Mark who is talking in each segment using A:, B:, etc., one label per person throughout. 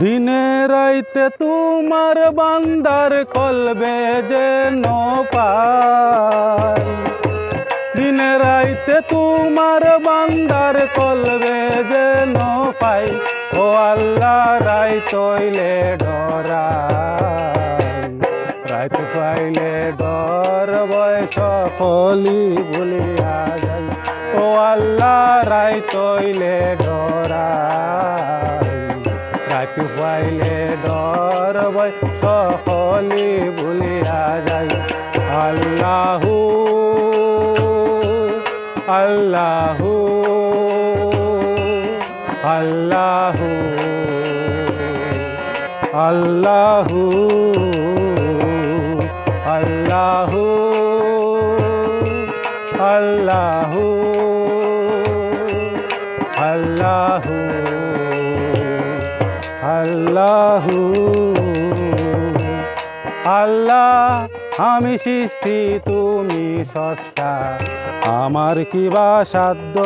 A: দিনে রাইতে তোমার বান্দার কলবে যেন পাই দিনে রাইতে তোমার বান্দার কলবে যেন পাই ও আল্লাহ রাই তৈলে ডরাই। রাইত পাইলে ডর বয়স কলি ভুলিয়া যাই ও আল্লাহ রাই তৈলে সকলি ভুলিয়া যাই আল্লাহু আল্লাহু আল্লাহু আল্লাহু আল্লাহু আল্লাহু। আমি সৃষ্টি, তুমি সষ্টা আমার কিবা সাধ্য?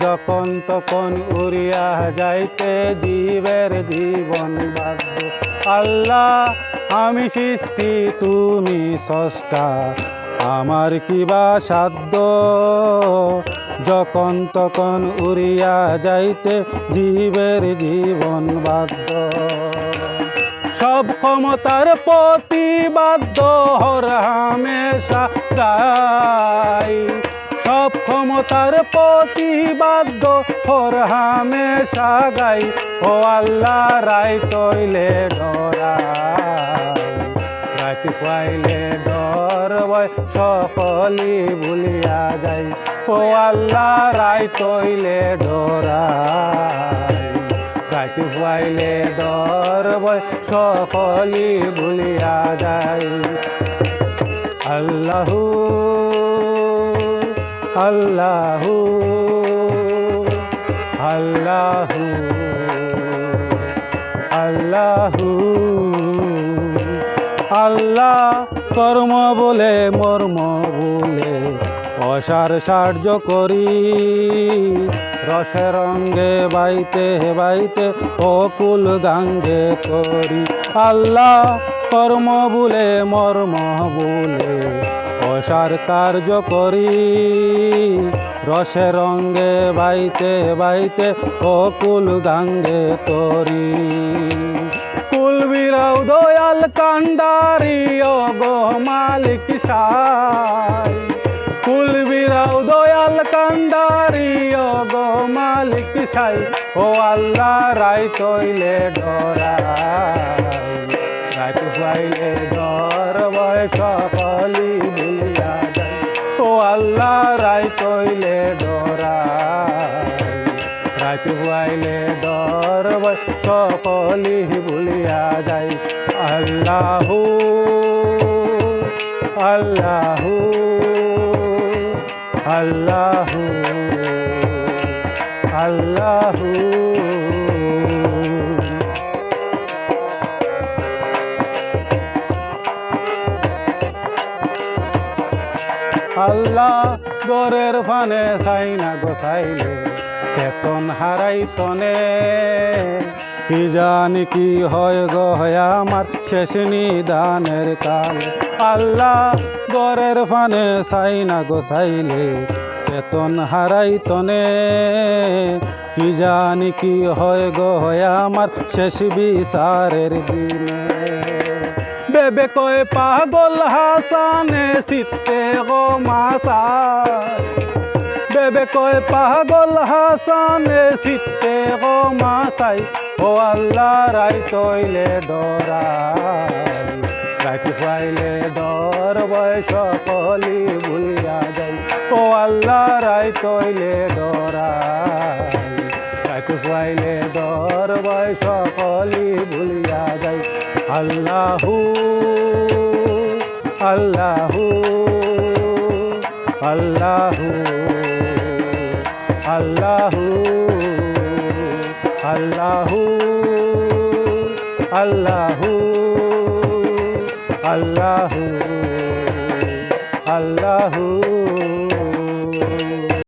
A: যখন তখন উড়িয়া যাইতে জীবের জীবন বাধ্য। আল্লাহ, আমি সৃষ্টি, তুমি সষ্টা আমার কিবা সাধ্য? যখন তখন উড়িয়া যাইতে জীবের জীবন বাধ্য। সব ক্ষমতার প্রতিবাদ্য হর হামেশা গাই সব ক্ষমতার প্রতিবাদ্য হর হামেশা গাই। ও আল্লাহ রাই তৈলে ডরাই। রাতি পাইলে ডর বয় সকলি ভুলিয়া যাই। ও আল্লাহ রাই তৈলে ডরাই। রাতি পাইলে ডর বয়, সকলি ভুলিয়া যাই আল্লাহু আল্লাহু আল্লাহু আল্লাহু, আল্লাহ কর্ম বলে, মর্ম বলে, অসার সাহায্য করি। রসে রঙ্গে বাইতে বাইতে অকুল গাঙ্গে করি। আল্লাহ কর্ম বলে মর্ম বলে অসার কার্য করি। রসে রঙ্গে বাইতে বাইতে অকুল গাঙ্গে তরি। কুল বিরাও দয়াল কান্ডারি ও গো মালিক বিরাও দয়াল কান্ডারি ও গো মালিক সাই, ও আল্লাহ রাই তৈলে ডরাই। রাত পাইলে ডর বয়স কলি ভুলিয়া যাই ও আল্লাহ রাই তৈলে ডরাই। রাত পাইলে ডর বয় সকলি ভুলিয়া যাই আল্লাহু আল্লাহু। আল্লাহু আল্লাহু। আল্লাহ গরের ফানে চাই না গোসাইলে চেতন হারাই তনে। কি জানি কি হয় গো হয় আমার শেষ নিদানের কাল। আল্লাহ গরের ফানে চাই না গোসাইলে চেতন হারাই তনে কি জানি কি হয় গো হয় আমার শেষ বিচারের দিনে। বেবে কয়, পাগল হাসানে সিতে গো বেবে কয়, পাগল হাসানে সিতে গো মাসাই। ও আল্লাহ রাই তৈলে ডরাই পাইলে ডর বয়স কলি ভুলিয়া যাই ও আল্লাহ রাই তৈলে ডরাই। রাতি পাইলে ডর বয়স কলি ভুলিয়া যাই আল্লাহু আল্লাহু আল্লাহু আল্লাহু আল্লাহু আল্লাহু। আল্লাহু।